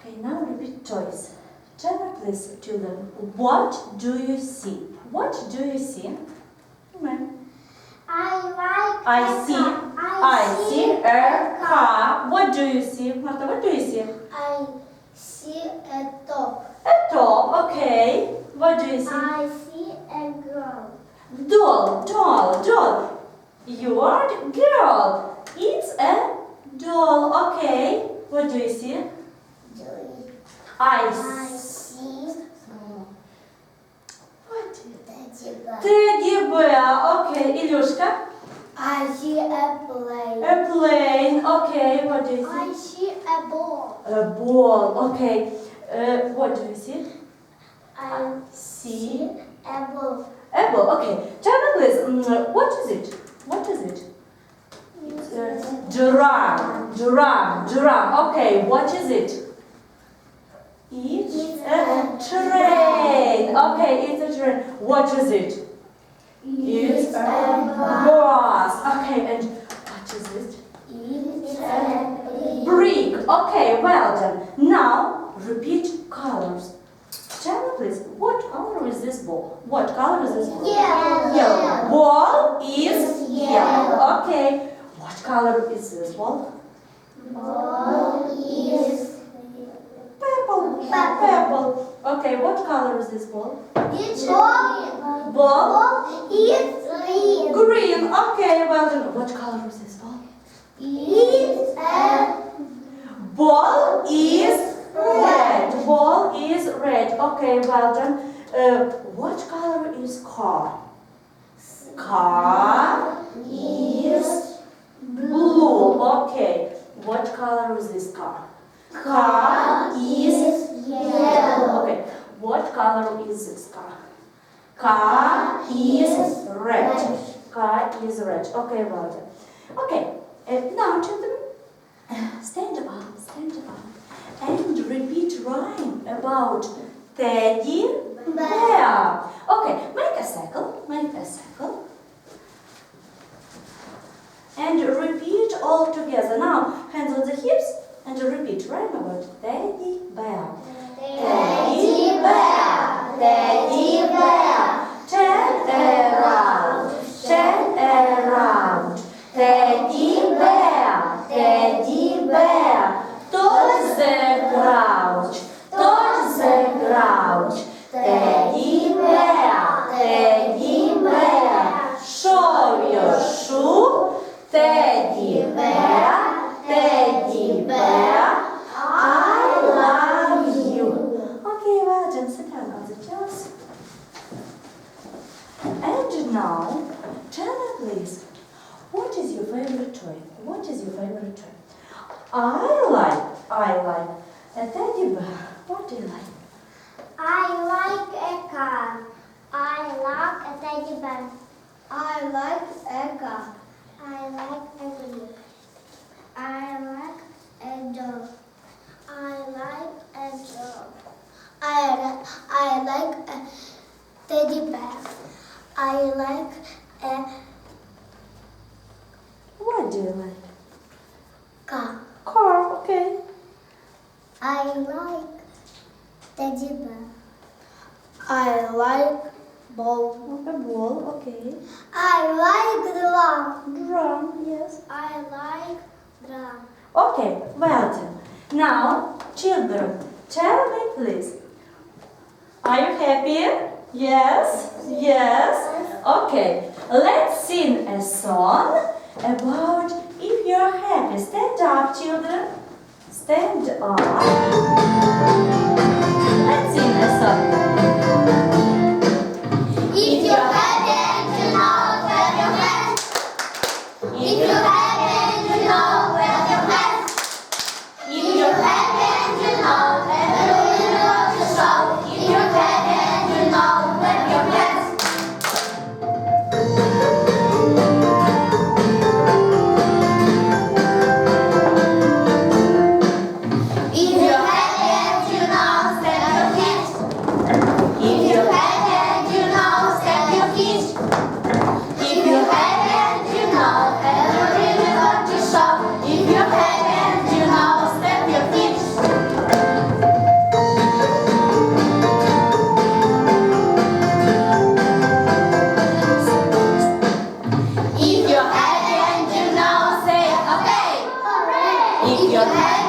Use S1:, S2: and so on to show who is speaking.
S1: Okay, now repeat choice. Tell me please, children, what do you see? What do you see? Amen.
S2: I like
S1: I
S2: a
S1: see.
S2: car.
S1: I see a car. What do you see? Marta, what do you see?
S2: I see a dog.
S1: A top, okay. What do you see?
S2: I see a girl.
S1: Doll, doll, doll. You are the girl. It's a doll, okay. What do you see? I
S2: see.
S1: What? Teddy-bear. Okay, Ilyushka.
S2: I see a plane.
S1: A plane. Okay, what do you see?
S2: I see a ball.
S1: A ball. Okay. Uh, what do you see?
S2: I
S1: see
S2: a ball.
S1: A ball. Okay. Chinese. What is it? What is it? Giraffe. Giraffe. Giraffe. Okay. What is it? It's
S2: It's
S1: a
S2: a
S1: train. Okay, it's a train. What is it? It's a bus. Okay, and what is it?
S2: It's a
S1: Brick. Okay, well done. Now repeat colors. Tell me please, what color is this ball? What color is this ball?
S2: Yellow.
S1: Yellow. Ball is
S2: Yellow.
S1: yellow. Okay. What color is this ball?
S2: Ball is
S1: Purple.
S2: Purple.
S1: Okay, what color is this ball?
S2: It's ball.
S1: Ball?
S2: is green.
S1: Green. Okay, well done. What color is this ball?
S2: It's
S1: Ball is red. Ball is red. Okay, well done. Uh, what color is car? Car is blue. Okay. What color is this car? Car is
S2: yellow.
S1: Okay. What color is this car? Car is red. Car is red. Okay, done. Okay. Uh, now, children, stand up, stand up, and repeat rhyme about teddy bear. Okay, make a circle, make a circle. And repeat all together. Now, hands on the hips and repeat rhyme about teddy bear. Teddy bear, teddy bear, turn around, turn around. Teddy bear, teddy bear, touch the ground, touch the ground. Teddy bear, teddy bear, show your shoe. Teddy bear, teddy bear, I love you. Okay, well done. Sit down on the chairs. And now, tell me please, what is your favorite toy? What is your favorite toy? I like, I like a teddy bear. What do you like?
S2: I like a car. I like a teddy bear. I like a car. I like a green. I like a dog. I like a dog. I, li- I like a teddy bear. I like a
S1: What do you like?
S2: car.
S1: Car, okay.
S2: I like teddy bear. I like ball.
S1: A ball, okay.
S2: I like drum.
S1: Drum, yes.
S2: I like drum.
S1: Okay, well done. Now, children, tell me please. Are you happy? Yes? Yes? Okay, let's sing a song about if you're happy. Stand up, children. Stand up. Let's sing a song.
S3: Як